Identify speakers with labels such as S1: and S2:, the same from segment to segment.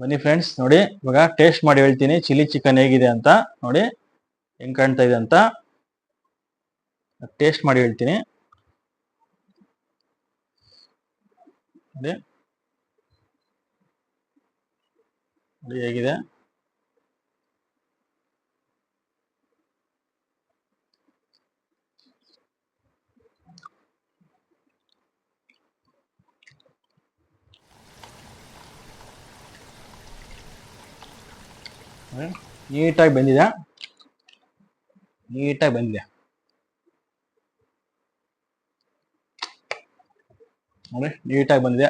S1: ಬನ್ನಿ ಫ್ರೆಂಡ್ಸ್ ನೋಡಿ, ಇವಾಗ ಟೇಸ್ಟ್ ಮಾಡಿ ಹೇಳ್ತೀನಿ. ಚಿಲ್ಲಿ ಚಿಕನ್ ಹೇಗಿದೆ ಅಂತ, ನೋಡಿ, ಹೆಂಗ್ ಕಾಣ್ತಾ ಇದೆ ಅಂತ. ಟೇಸ್ಟ್ ಮಾಡಿ ಹೇಳ್ತೀನಿ. ಹೇಗಿದೆ. ನೀಟಾಗಿ ಬಂದಿದೆ ನೀಟಾಗಿ ಬಂದಿದೆ ನೋಡಿ, ನೀಟಾಗಿ ಬಂದಿದೆ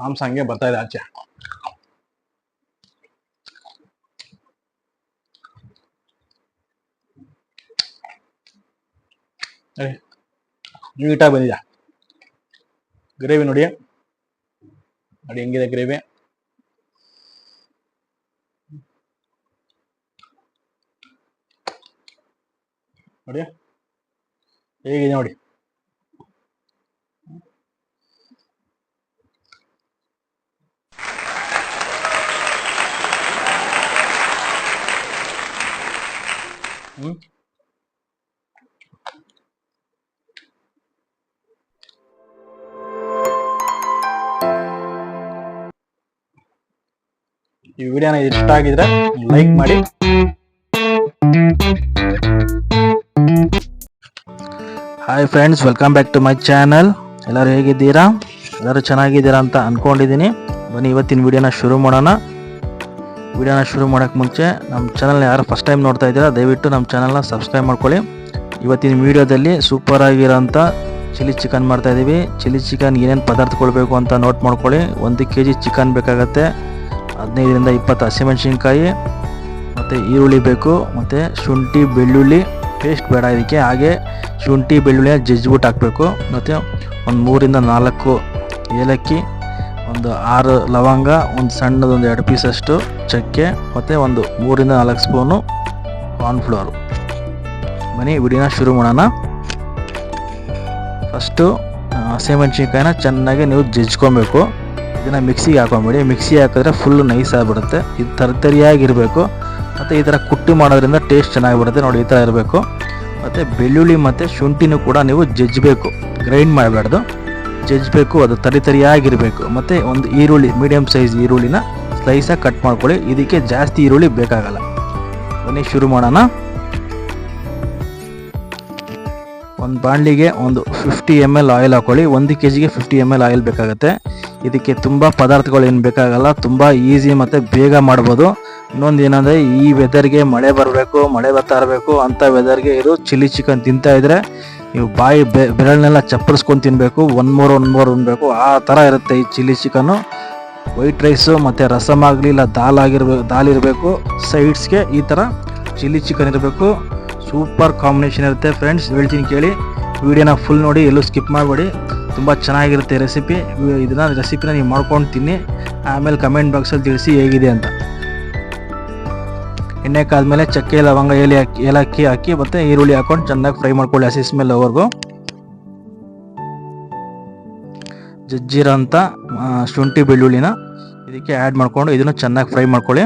S1: ಮಾಂಸ ಹಂಗೆ ಬರ್ತಾ ಇದೆ ಆಚೆ. ನೀಟಾಗಿ ಬಂದಿದೆ ಗ್ರೇವಿ ನೋಡಿ ನೋಡಿ, ಹೆಂಗಿದೆ ಗ್ರೇವಿ? ನೋಡಿ ಹೇಗಿದೆ ನೋಡಿ. ಈ ವಿಡಿಯೋನ ಇಷ್ಟ ಆಗಿದ್ರೆ ಲೈಕ್ ಮಾಡಿ. Hi friends welcome back to my channel ಎಲ್ಲರೂ ಹೇಗಿದ್ದೀರಾ? ಎಲ್ಲರೂ ಚೆನ್ನಾಗಿದ್ದೀರಾ ಅಂತ ಅಂದ್ಕೊಂಡಿದ್ದೀನಿ ಬನ್ನಿ, ಇವತ್ತಿನ ವಿಡಿಯೋನ ಶುರು ಮಾಡೋಣ. ವಿಡಿಯೋನ ಶುರು ಮಾಡೋಕ್ಕೆ ಮುಂಚೆ ನಮ್ಮ ಚಾನಲ್ನ ಯಾರು ಫಸ್ಟ್ ಟೈಮ್ ನೋಡ್ತಾ ಇದ್ದೀರಾ, ದಯವಿಟ್ಟು ನಮ್ಮ ಚಾನಲ್ನ ಸಬ್ಸ್ಕ್ರೈಬ್ ಮಾಡ್ಕೊಳ್ಳಿ. ಇವತ್ತಿನ ವಿಡಿಯೋದಲ್ಲಿ ಸೂಪರ್ ಆಗಿರೋಂಥ ಚಿಲ್ಲಿ ಚಿಕನ್ ಮಾಡ್ತಾ ಇದ್ದೀವಿ ಚಿಲ್ಲಿ ಚಿಕನ್ ಏನೇನು ಪದಾರ್ಥ ಕೊಡಬೇಕು ಅಂತ ನೋಟ್ ಮಾಡ್ಕೊಳ್ಳಿ. ಒಂದು ಕೆ ಜಿ ಚಿಕನ್ ಬೇಕಾಗತ್ತೆ. ಹದಿನೈದರಿಂದ ಇಪ್ಪತ್ತು ಹಸಿಮೆಣಸಿನ್ಕಾಯಿ ಮತ್ತು ಈರುಳ್ಳಿ ಬೇಕು, ಮತ್ತು ಶುಂಠಿ, ಬೆಳ್ಳುಳ್ಳಿ ಪೇಸ್ಟ್ ಬೇಡ ಇದಕ್ಕೆ. ಹಾಗೆ ಶುಂಠಿ, ಬೆಳ್ಳುಳ್ಳಿ, ಜಜ್ಜಿಬಿಟ್ಟು ಹಾಕಬೇಕು. ಮತ್ತು ಒಂದು ಮೂರಿಂದ ನಾಲ್ಕು ಏಲಕ್ಕಿ, ಒಂದು ಆರು ಲವಂಗ, ಒಂದು ಸಣ್ಣದೊಂದು ಎರಡು ಪೀಸಷ್ಟು ಚಕ್ಕೆ, ಮತ್ತು ಒಂದು ಮೂರಿಂದ ನಾಲ್ಕು ಸ್ಪೂನು ಕಾರ್ನ್ಫ್ಲವರು ಬನ್ನಿ, ವಿಡಿಯೋನ ಶುರು ಮಾಡೋಣ. ಫಸ್ಟು ಹಸಿಮೆಣ್ಸಿನ್ಕಾಯಿನ ಚೆನ್ನಾಗಿ ನೀವು ಜಜ್ಕೊಬೇಕು ಇದನ್ನು ಮಿಕ್ಸಿಗೆ ಹಾಕೊಂಬಿಡಿ ಮಿಕ್ಸಿ ಹಾಕಿದ್ರೆ ಫುಲ್ ನೈಸ್ ಆಗಿಬಿಡುತ್ತೆ. ಇದು ತರ್ತರಿಯಾಗಿರಬೇಕು. ಮತ್ತು ಈ ಥರ ಕುಟ್ಟಿ ಮಾಡೋದ್ರಿಂದ ಟೇಸ್ಟ್ ಚೆನ್ನಾಗಿ ಬರುತ್ತೆ ನೋಡಿ, ಈ ಥರ ಇರಬೇಕು. ಮತ್ತು ಬೆಳ್ಳುಳ್ಳಿ ಮತ್ತು ಶುಂಠಿನೂ ಕೂಡ ನೀವು ಜಜ್ಜಬೇಕು. ಗ್ರೈಂಡ್ ಮಾಡಬಾರ್ದು. ಜಜ್ಜಬೇಕು, ಅದು ತರಿ ತರಿಯಾಗಿರಬೇಕು. ಮತ್ತು ಒಂದು ಈರುಳ್ಳಿ ಮೀಡಿಯಮ್ ಸೈಜ್ ಈರುಳ್ಳಿನ ಸ್ಲೈಸಾಗಿ ಕಟ್ ಮಾಡ್ಕೊಳ್ಳಿ. ಇದಕ್ಕೆ ಜಾಸ್ತಿ ಈರುಳ್ಳಿ ಬೇಕಾಗಲ್ಲ. ಬನ್ನಿ, ಶುರು ಮಾಡೋಣ. ಒಂದು ಬಾಣಲಿಗೆ ಒಂದು ಫಿಫ್ಟಿ ಎಂ ಎಲ್ ಆಯಿಲ್ ಹಾಕೊಳ್ಳಿ. ಒಂದು ಕೆ ಜಿಗೆ ಫಿಫ್ಟಿ ಎಂ ಎಲ್ ಆಯಿಲ್ ಬೇಕಾಗುತ್ತೆ. ಇದಕ್ಕೆ ತುಂಬ ಪದಾರ್ಥಗಳು ಏನು ಬೇಕಾಗಲ್ಲ. ತುಂಬ ಈಸಿ ಮತ್ತು ಬೇಗ ಮಾಡ್ಬೋದು. ಇನ್ನೊಂದು ಏನಂದರೆ, ಈ ವೆದರ್ಗೆ ಮಳೆ ಬರಬೇಕು, ಮಳೆ ಬರ್ತಾ ಇರಬೇಕು ಅಂಥ ವೆದರ್ಗೆ ಇದು ಚಿಲ್ಲಿ ಚಿಕನ್ ತಿಂತಾ ಇದ್ರೆ, ನೀವು ಬಾಯಿ ಬೆ, ಬೆರಳನ್ನೆಲ್ಲ ಚಪ್ಪರಿಸ್ಕೊಂಡು ತಿನ್ನಬೇಕು ಒನ್ ಮೋರ್ ಒನ್ ಮೋರ್ ಉಣ್ಬೇಕು ಆ ಥರ ಇರುತ್ತೆ ಈ ಚಿಲ್ಲಿ ಚಿಕನ್ನು ವೈಟ್ ರೈಸು ಮತ್ತು ರಸಮ್ ಆಗಲಿ ಇಲ್ಲ ದಾಲ್ ಆಗಿರ್ಬೇಕು ದಾಲ್ ಇರಬೇಕು ಸೈಡ್ಸ್ಗೆ ಈ ಥರ ಚಿಲ್ಲಿ ಚಿಕನ್ ಇರಬೇಕು. ಸೂಪರ್ ಕಾಂಬಿನೇಷನ್ ಇರುತ್ತೆ ಫ್ರೆಂಡ್ಸ್ ಹೇಳ್ತೀನಿ ಕೇಳಿ. ವಿಡಿಯೋನ ಫುಲ್ ನೋಡಿ, ಎಲ್ಲೂ ಸ್ಕಿಪ್ ಮಾಡಬೇಡಿ. ತುಂಬ ಚೆನ್ನಾಗಿರುತ್ತೆ ರೆಸಿಪಿ ಇದನ್ನ ರೆಸಿಪಿನ ನೀವು ಮಾಡ್ಕೊಂಡು ತಿನ್ನಿ. ಆಮೇಲೆ ಕಮೆಂಟ್ ಬಾಕ್ಸಲ್ಲಿ ತಿಳಿಸಿ ಹೇಗಿದೆ ಅಂತ. ಎಣ್ಣೆ ಕಾದ್ಮೇಲೆ ಚಕ್ಕೆ, ಲವಂಗ ಏಲಿ ಹಾಕಿ, ಏಲಕ್ಕಿ ಹಾಕಿ, ಮತ್ತು ಈರುಳ್ಳಿ ಹಾಕೊಂಡು ಚೆನ್ನಾಗಿ ಫ್ರೈ ಮಾಡ್ಕೊಳ್ಳಿ ಹಸಿ ಸ್ಮೆಲ್ ಅವರೆಗೂ. ಜಜ್ಜಿರೋಂಥ ಅಂತ ಶುಂಠಿ ಬೆಳ್ಳುಳ್ಳಿನ ಇದಕ್ಕೆ ಆ್ಯಡ್ ಮಾಡಿಕೊಂಡು ಇದನ್ನು ಚೆನ್ನಾಗಿ ಫ್ರೈ ಮಾಡ್ಕೊಳ್ಳಿ.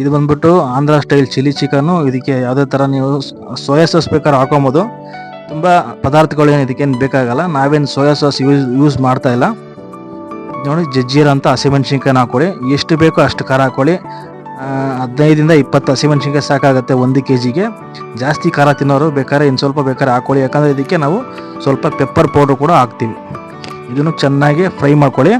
S1: ಇದು ಬಂದ್ಬಿಟ್ಟು ಆಂಧ್ರ ಸ್ಟೈಲ್ ಚಿಲ್ಲಿ ಚಿಕನ್ನು ಇದಕ್ಕೆ ಯಾವುದೇ ಥರ ನೀವು ಸೋಯಾ ಸಾಸ್ ಬೇಕಾದ್ರೆ ಹಾಕೊಬೋದು. ತುಂಬ ಪದಾರ್ಥಗಳು ಏನು ಇದಕ್ಕೇನು ಬೇಕಾಗಲ್ಲ. ನಾವೇನು ಸೋಯಾ ಸಾಸ್ ಯೂಸ್ ಯೂಸ್ ಮಾಡ್ತಾ ಇಲ್ಲ. ನೋಡಿ, ಜಜ್ಜೀರ ಅಂತ ಹಸಿಮೆಣ್ಸಿನ್ಕಾಯಿನ ಹಾಕೊಳ್ಳಿ ಎಷ್ಟು ಬೇಕೋ ಅಷ್ಟು ಖಾರ ಹಾಕೊಳ್ಳಿ ಹದಿನೈದಿಂದ ಇಪ್ಪತ್ತು ಹಸಿಮೆಣ್ಸಿನ್ಕಾಯಿ ಸಾಕಾಗುತ್ತೆ ಒಂದು ಕೆ ಜಿಗೆ ಜಾಸ್ತಿ ಖಾರ ತಿನ್ನೋರು ಬೇಕಾದ್ರೆ ಇನ್ನು ಸ್ವಲ್ಪ ಬೇಕಾದ್ರೆ ಹಾಕೊಳ್ಳಿ ಯಾಕಂದರೆ ಇದಕ್ಕೆ ನಾವು ಸ್ವಲ್ಪ ಪೆಪ್ಪರ್ ಪೌಡ್ರ್ ಕೂಡ ಹಾಕ್ತೀವಿ. ಇದನ್ನು ಚೆನ್ನಾಗಿ ಫ್ರೈ ಮಾಡ್ಕೊಳ್ಳಿ.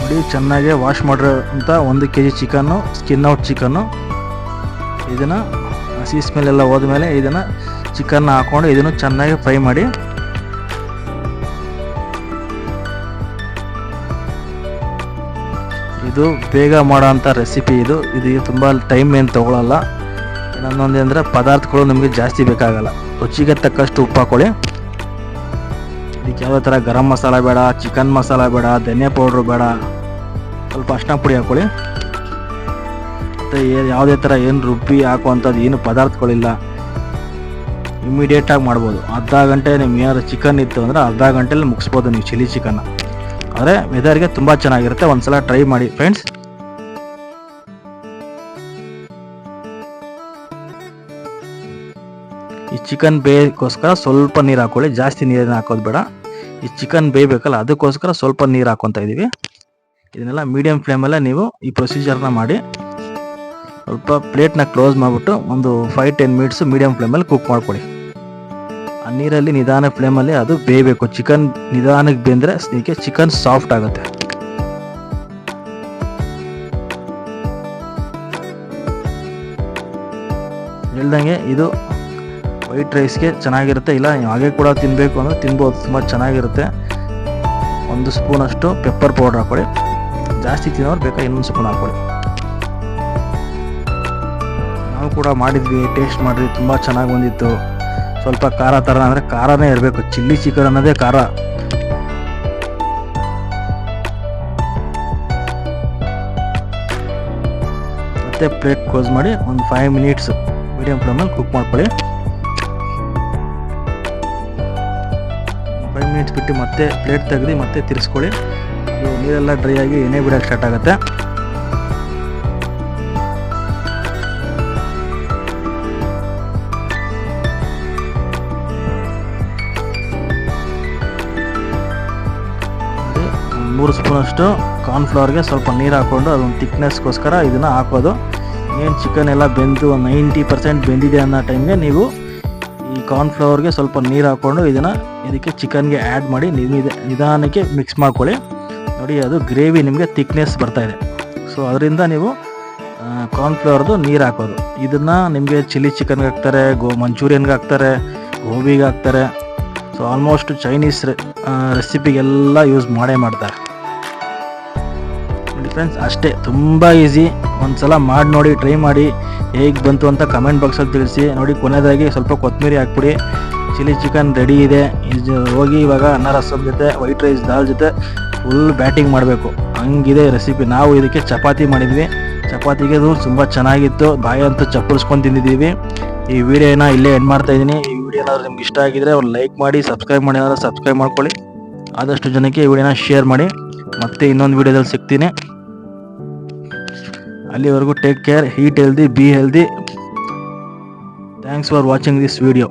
S1: ನೋಡಿ, ಚೆನ್ನಾಗಿ ವಾಶ್ ಮಾಡಿರೋಂಥ ಒಂದು K G chicken skin out chicken ಇದನ್ನು ಹಸಿ ಸ್ಮೆಲ್ ಎಲ್ಲ ಹೋದ್ಮೇಲೆ ಇದನ್ನು ಚಿಕನ್ನ ಹಾಕೊಂಡು ಇದನ್ನು ಚೆನ್ನಾಗಿ ಫ್ರೈ ಮಾಡಿ. ಇದು ಬೇಗ ಮಾಡೋಂಥ ರೆಸಿಪಿ ಇದು. ಇದು ತುಂಬ ಟೈಮ್ ಏನು ತಗೊಳ್ಳಲ್ಲ ಇನ್ನೊಂದು ಅಂದರೆ ಪದಾರ್ಥಗಳು ನಮಗೆ ಜಾಸ್ತಿ ಬೇಕಾಗಲ್ಲ. ರುಚಿಗೆ ತಕ್ಕಷ್ಟು ಉಪ್ಪು ಹಾಕೊಳ್ಳಿ. ಇದಕ್ಕೆ ಯಾವುದೇ ಥರ ಗರಂ ಮಸಾಲ ಬೇಡ, ಚಿಕನ್ ಮಸಾಲ ಬೇಡ, ಧನಿಯಾ ಪೌಡ್ರು ಬೇಡ. ಸ್ವಲ್ಪ ಅರ್ಶಿನ ಪುಡಿ ಹಾಕೊಳ್ಳಿ. ಮತ್ತು ಯಾವುದೇ ಥರ ಏನು ರುಬ್ಬಿ ಹಾಕುವಂಥದ್ದು ಏನು ಪದಾರ್ಥಗಳಿಲ್ಲ. ಇಮಿಡಿಯೇಟಾಗಿ ಮಾಡ್ಬೋದು. ಅರ್ಧ ಗಂಟೆ ನಿಮ್ಗೆ ಏನಾದ್ರು ಚಿಕನ್ ಇತ್ತು ಅಂದರೆ ಅರ್ಧ ಗಂಟೆಲಿ ಮುಗಿಸ್ಬೋದು ನೀವು ಚಿಲ್ಲಿ ಚಿಕನ್ನ ಆದರೆ ವೆದರ್ಗೆ ತುಂಬ ಚೆನ್ನಾಗಿರುತ್ತೆ. ಒಂದ್ಸಲ ಟ್ರೈ ಮಾಡಿ ಫ್ರೆಂಡ್ಸ್ ಈ ಚಿಕನ್ ಬೇಯಕ್ಕೋಸ್ಕರ ಸ್ವಲ್ಪ ನೀರು ಹಾಕೊಳ್ಳಿ. ಜಾಸ್ತಿ ನೀರನ್ನು ಹಾಕೋದು ಬೇಡ. ಈ ಚಿಕನ್ ಬೇಯಬೇಕಲ್ಲ, ಅದಕ್ಕೋಸ್ಕರ ಸ್ವಲ್ಪ ನೀರು ಹಾಕೊತಾ ಇದ್ದೀವಿ ಇದನ್ನೆಲ್ಲ ಮೀಡಿಯಂ ಫ್ಲೇಮಲ್ಲೇ ನೀವು ಈ ಪ್ರೊಸೀಜರ್ನ ಮಾಡಿ ಸ್ವಲ್ಪ ಪ್ಲೇಟ್ನ ಕ್ಲೋಸ್ ಮಾಡಿಬಿಟ್ಟು ಒಂದು ಫೈವ್ ಟೆನ್ ಮಿನಿಟ್ಸ್ ಮೀಡಿಯಂ ಫ್ಲೇಮಲ್ಲಿ ಕುಕ್ ಮಾಡ್ಕೊಳ್ಳಿ. ಆ ನೀರಲ್ಲಿ ನಿಧಾನ ಫ್ಲೇಮಲ್ಲಿ ಅದು ಬೇಯಬೇಕು. ಚಿಕನ್ ನಿಧಾನಕ್ಕೆ ಬೆಂದರೆ ಇದಕ್ಕೆ ಚಿಕನ್ ಸಾಫ್ಟ್ ಆಗುತ್ತೆ. ಹೇಳ್ದಂಗೆ ಇದು ವೈಟ್ ರೈಸ್ಗೆ ಚೆನ್ನಾಗಿರುತ್ತೆ. ಇಲ್ಲ ನೀವು ಹಾಗೆ ಕೂಡ ತಿನ್ನಬೇಕು ಅಂದರೆ ತಿನ್ಬೋದು. ತುಂಬ ಚೆನ್ನಾಗಿರುತ್ತೆ. ಒಂದು ಸ್ಪೂನಷ್ಟು ಪೆಪ್ಪರ್ ಪೌಡ್ರ್ ಹಾಕೊಳ್ಳಿ ಜಾಸ್ತಿ ತಿನ್ನೋರು ಬೇಕಾ ಇನ್ನೊಂದು ಸ್ಪೂನ್ ಹಾಕ್ಕೊಳ್ಳಿ. ನಾವು ಕೂಡ ಮಾಡಿದ್ವಿ ಟೇಸ್ಟ್ ಮಾಡಿದ್ವಿ. ತುಂಬ ಚೆನ್ನಾಗಿ ಬಂದಿತ್ತು. ಸ್ವಲ್ಪ ಖಾರ ಥರ ಅಂದರೆ ಖಾರನೇ ಇರಬೇಕು. ಚಿಲ್ಲಿ ಚಿಕನ್ ಅನ್ನೋದೇ ಖಾರ. ಮತ್ತೆ ಪ್ಲೇಟ್ ಕ್ಲೋಸ್ ಮಾಡಿ ಒಂದು ಫೈವ್ ಮಿನಿಟ್ಸ್ ಮೀಡಿಯಮ್ ಫ್ಲೇಮಲ್ಲಿ ಕುಕ್ ಮಾಡ್ಕೊಳ್ಳಿ. ಫೈವ್ ಮಿನಿಟ್ಸ್ ಬಿಟ್ಟು ಮತ್ತೆ ಪ್ಲೇಟ್ ತೆಗೆದು ಮತ್ತೆ ತಿರ್ಸ್ಕೊಳ್ಳಿ. ನೀರೆಲ್ಲ ಡ್ರೈ ಆಗಿ ಎಣ್ಣೆ ಬಿಡೋಕ್ಕೆ ಸ್ಟಾರ್ಟ್ ಆಗುತ್ತೆ. ಮೂರು ಸ್ಪೂನಷ್ಟು ಕಾರ್ನ್ಫ್ಲವರ್ಗೆ ಸ್ವಲ್ಪ ನೀರು ಹಾಕ್ಕೊಂಡು ಅದೊಂದು ತಿಕ್ನೆಸ್ಗೋಸ್ಕರ ಇದನ್ನು ಹಾಕೋದು. ಏನು ಚಿಕನ್ ಎಲ್ಲ ಬೆಂದು ನೈಂಟಿ ಪರ್ಸೆಂಟ್ ಬೆಂದಿದೆ ಅನ್ನೋ ಟೈಮ್ಗೆ ನೀವು ಈ ಕಾರ್ನ್ಫ್ಲವರ್ಗೆ ಸ್ವಲ್ಪ ನೀರು ಹಾಕ್ಕೊಂಡು ಇದನ್ನು ಇದಕ್ಕೆ ಚಿಕನ್ಗೆ ಆ್ಯಡ್ ಮಾಡಿ ನಿಧ, ನಿಧಾನಕ್ಕೆ ಮಿಕ್ಸ್ ಮಾಡ್ಕೊಳ್ಳಿ. ನೋಡಿ, ಅದು ಗ್ರೇವಿ ನಿಮಗೆ ತಿಕ್ನೆಸ್ ಬರ್ತಾ ಇದೆ. ಸೊ ಅದರಿಂದ ನೀವು ಕಾರ್ನ್ಫ್ಲವರ್ದು ನೀರು ಹಾಕೋದು. ಇದನ್ನು ನಿಮಗೆ ಚಿಲ್ಲಿ ಚಿಕನ್ಗೆ ಹಾಕ್ತಾರೆ, ಗೋ ಮಂಚೂರಿಯನ್ಗೆ ಹಾಕ್ತಾರೆ ಗೋಬಿಗೆ ಹಾಕ್ತಾರೆ. ಸೊ ಆಲ್ಮೋಸ್ಟ್ ಚೈನೀಸ್ ರೆಸಿಪಿಗೆಲ್ಲ ಯೂಸ್ ಮಾಡೇ ಮಾಡ್ತಾರೆ. ಫ್ರೆಂಡ್ಸ್ ಅಷ್ಟೇ, ತುಂಬ ಈಸಿ ಒಂದ್ಸಲ ಮಾಡಿ ನೋಡಿ ಟ್ರೈ ಮಾಡಿ. ಹೇಗೆ ಬಂತು ಅಂತ ಕಮೆಂಟ್ ಬಾಕ್ಸಲ್ಲಿ ತಿಳಿಸಿ. ನೋಡಿ ಕೊನೆಯದಾಗಿ ಸ್ವಲ್ಪ ಕೊತ್ತಂಬರಿ ಹಾಕ್ಬಿಡಿ. ಚಿಲ್ಲಿ ಚಿಕನ್ ರೆಡಿ ಇದೆ. ಇದು ಹೋಗಿ ಇವಾಗ ಅನ್ನ ರಸಮ್ ಜೊತೆ ವೈಟ್ ರೈಸ್ ದಾಲ್ ಜೊತೆ ಫುಲ್ ಬ್ಯಾಟಿಂಗ್ ಮಾಡಬೇಕು. ಹಂಗಿದೆ ರೆಸಿಪಿ ನಾವು ಇದಕ್ಕೆ ಚಪಾತಿ ಮಾಡಿದ್ವಿ. ಚಪಾತಿಗೆ ಅದು ತುಂಬ ಚೆನ್ನಾಗಿತ್ತು. ಬಾಯಿ ಅಂತೂ ಚಪ್ಪಲಿಸ್ಕೊಂಡು ತಿಂದಿದ್ದೀವಿ. ಈ ವಿಡಿಯೋನ ಇಲ್ಲೇ ಎಂಡ್ ಮಾಡ್ತಾ ಇದ್ದೀನಿ. ಈ ವಿಡಿಯೋ ಏನಾದರೂ ನಿಮ್ಗೆ ಇಷ್ಟ ಆಗಿದ್ರೆ ಅವ್ರು ಲೈಕ್ ಮಾಡಿ ಸಬ್ಸ್ಕ್ರೈಬ್ ಮಾಡಿ, ಏನಾದರೂ ಸಬ್ಸ್ಕ್ರೈಬ್ ಮಾಡ್ಕೊಳ್ಳಿ. ಆದಷ್ಟು ಜನಕ್ಕೆ ಈ ವಿಡಿಯೋನ ಶೇರ್ ಮಾಡಿ. ಮತ್ತೆ ಇನ್ನೊಂದು ವಿಡಿಯೋದಲ್ಲಿ ಸಿಗ್ತೀನಿ. ಅಲ್ಲಿವರೆಗೂ take care eat healthy be healthy thanks for watching this video